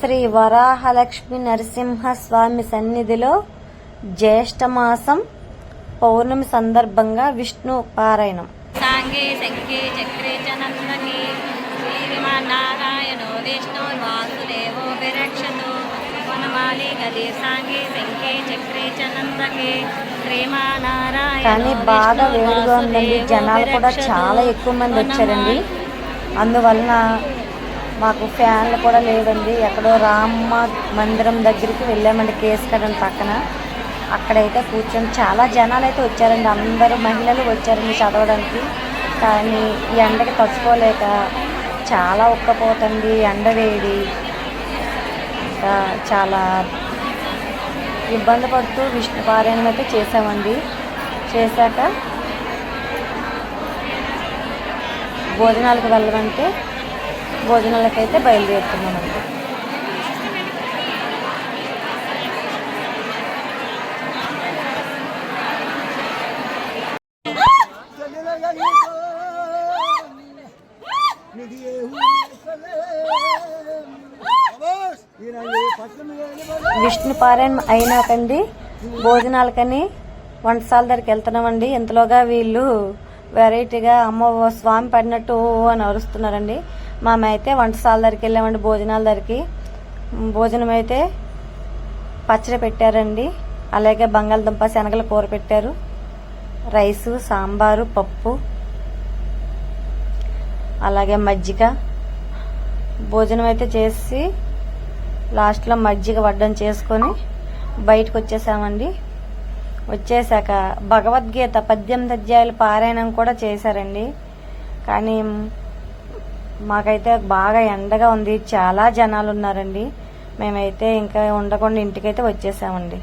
శ్రీ వరాహలక్ష్మి నరసింహస్వామి సన్నిధిలో జ్యేష్ఠమాసం పౌర్ణమి సందర్భంగా విష్ణు పారాయణం. సాంగే చక్రే చ నందకే శ్రీమాన్నారాయణో విష్ణుర్వాసుదేవో విరక్షతు. వనమాలి గదే సాంగే చక్రే చ నందకే శ్రీమానారాయణ కానీ బాగా వేడిగా ఉందండి. జనాలు కూడా చాలా ఎక్కువ మంది వచ్చారండి. అందువలన మాకు ఫ్యాన్లు కూడా లేవండి. ఎక్కడో రామ్మ మందిరం దగ్గరికి వెళ్ళామండి కేసు కడని పక్కన. అక్కడైతే కూర్చొని చాలా జనాలు అయితే వచ్చారండి. అందరూ మహిళలు వచ్చారండి చదవడానికి. కానీ ఈ ఎండకి తట్టుకోలేక చాలా ఉక్కపోతుంది ఎండ వేడి. ఇంకా చాలా ఇబ్బంది పడుతూ విష్ణు పారాయణం అయితే చేసామండి చేశాక భోజనాలకు వెళ్ళమంటే భోజనాలకైతే బయలుదేరుతున్నామండి. విష్ణు పారాయణ అయినాకండి. భోజనాలకని వంటసాల దగ్గరికి వెళ్తున్నామండి. ఇంతలోగా వీళ్ళు వెరైటీగా అమ్మ స్వామి పడినట్టు అని అరుస్తున్నారండి. మేమైతే వంటసాల దగ్గరికి వెళ్ళామండి భోజనాల దగ్గరికి. భోజనం అయితే పచ్చడి పెట్టారండి. అలాగే బంగాళదుంప శనగల కూర పెట్టారు. రైసు సాంబారు పప్పు. అలాగే మజ్జిగ. భోజనం అయితే చేసి లాస్ట్లో మజ్జిగ వడ్డం చేసుకొని బయటకు వచ్చేసామండి వచ్చేసాక భగవద్గీత పద్దెనిమిది అధ్యాయులు పారాయణం కూడా చేశారండి. కానీ మాకైతే బాగా ఎండగా ఉంది. చాలా జనాలు ఉన్నారండి మేమైతే ఇంకా ఉండకుండా ఇంటికైతే వచ్చేసామండి.